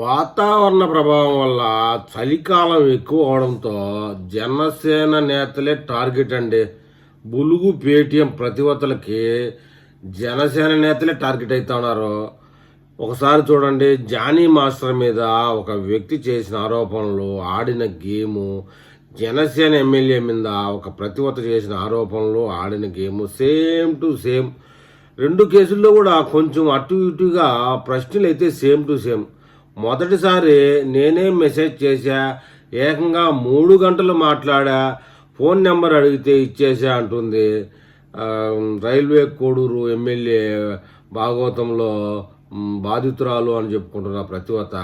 వాతావరణ ప్రభావం వల్ల చలికాలం ఎక్కువ అవడంతో జనసేన నేతలే టార్గెట్ అండి. బులుగు పేటీఎం ప్రతివతలకి జనసేన నేతలే టార్గెట్ అవుతా ఉన్నారు. ఒకసారి చూడండి జానీ మాస్టర్ మీద ఒక వ్యక్తి చేసిన ఆరోపణలు ఆడిన గేము జనసేన ఎమ్మెల్యే మీద ఒక ప్రతివత చేసిన ఆరోపణలు ఆడిన గేము సేమ్ టు సేమ్. రెండు కేసుల్లో కూడా కొంచెం అటు ఇటుగా ప్రశ్నలు అయితే సేమ్ టు సేమ్. మొదటిసారి నేనే మెసేజ్ చేశా ఏకంగా మూడు గంటలు మాట్లాడా ఫోన్ నెంబర్ అడిగితే ఇచ్చేసా అంటుంది. రైల్వే కోడూరు ఎమ్మెల్యే భాగవతంలో బాధితురాలు అని చెప్పుకుంటున్న ప్రతివత.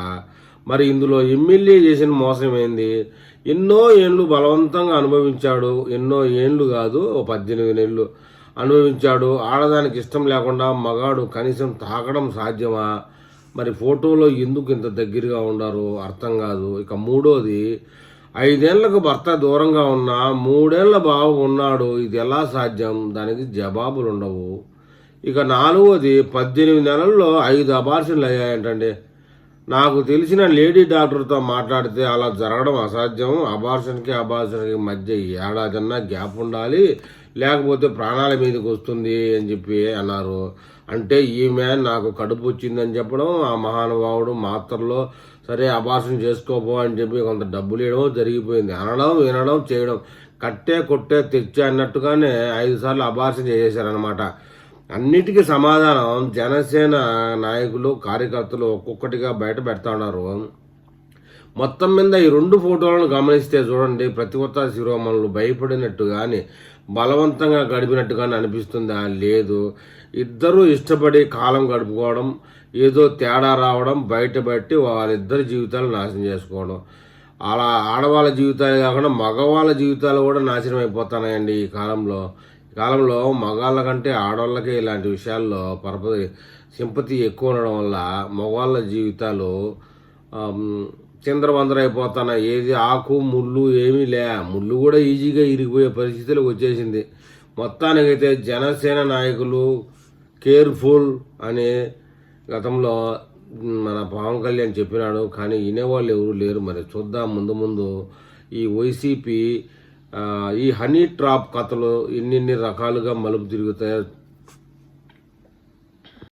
మరి ఇందులో ఎమ్మెల్యే చేసిన మోసం ఏంది? ఎన్నో ఏండ్లు బలవంతంగా అనుభవించాడు ఎన్నో ఏండ్లు కాదు ఓ పద్దెనిమిది నెలలు అనుభవించాడు. ఆడదానికి ఇష్టం లేకుండా మగాడు కనీసం తాకడం సాధ్యమా? మరి ఫోటోలో ఎందుకు ఇంత దగ్గరగా ఉండారు అర్థం కాదు. ఇక మూడోది ఐదేళ్ళకు భర్త దూరంగా ఉన్న మూడేళ్ళ బాబు ఉన్నాడు ఇది ఎలా సాధ్యం? దానికి జవాబులు ఉండవు ఇక నాలుగోది పద్దెనిమిది నెలల్లో ఐదు అబార్షన్లు అయ్యాయంటండి నాకు తెలిసిన లేడీ డాక్టర్తో మాట్లాడితే అలా జరగడం అసాధ్యం. అబార్షన్కి అబార్షన్కి మధ్య ఏడాదన్నా గ్యాప్ ఉండాలి లేకపోతే ప్రాణాల మీదకి వస్తుంది అని చెప్పి అన్నారు. అంటే ఈమె నాకు కడుపు వచ్చిందని చెప్పడం ఆ మహానుభావుడు మాత్రలో సరే అబార్షన్ చేసుకోపో అని చెప్పి కొంత డబ్బులు ఇవ్వడం జరిగిపోయింది. అనడం వినడం చేయడం. కట్టే కొట్టే తెచ్చే అన్నట్టుగానే ఐదు సార్లు అబార్షన్ చేసేసారనమాట అన్నిటికీ సమాధానం జనసేన నాయకులు కార్యకర్తలు ఒక్కొక్కటిగా బయట పెడతా ఉన్నారు. మొత్తం మీద ఈ రెండు ఫోటోలను గమనిస్తే చూడండి ప్రతి ఒక్క శిరోమణులు భయపడినట్టు కానీ బలవంతంగా గడిపినట్టు కానీ అనిపిస్తుందా? లేదు. ఇద్దరూ ఇష్టపడి కాలం గడుపుకోవడం ఏదో తేడా రావడం బయటపెట్టి వాళ్ళిద్దరి జీవితాలు నాశనం చేసుకోవడం. అలా ఆడవాళ్ళ జీవితాలు కాకుండా మగవాళ్ళ జీవితాలు కూడా నాశనం అయిపోతున్నాయండి ఈ కాలంలో. కాలంలో మగాళ్ళ కంటే ఆడవాళ్ళకే ఇలాంటి విషయాల్లో పరప సింపతి ఎక్కువ ఉండడం వల్ల మగవాళ్ళ జీవితాలు ఆమ్, ఏది ఆకు ముళ్ళు ఏమీ లే. ముళ్ళు కూడా ఈజీగా ఇరిగిపోయే పరిస్థితులకు వచ్చేసింది. మొత్తానికైతే జనసేన నాయకులు కేర్ఫుల్ అని గతంలో మన పవన్ కళ్యాణ్ చెప్పినాడు. కానీ వినేవాళ్ళు ఎవరు లేరు. మరి చూద్దాం. ముందు ముందు ఈ వైసీపీ ఈ హనీ ట్రాప్ కథలు ఇన్నిన్ని రకాలుగా మలుపు తిరుగుతాయో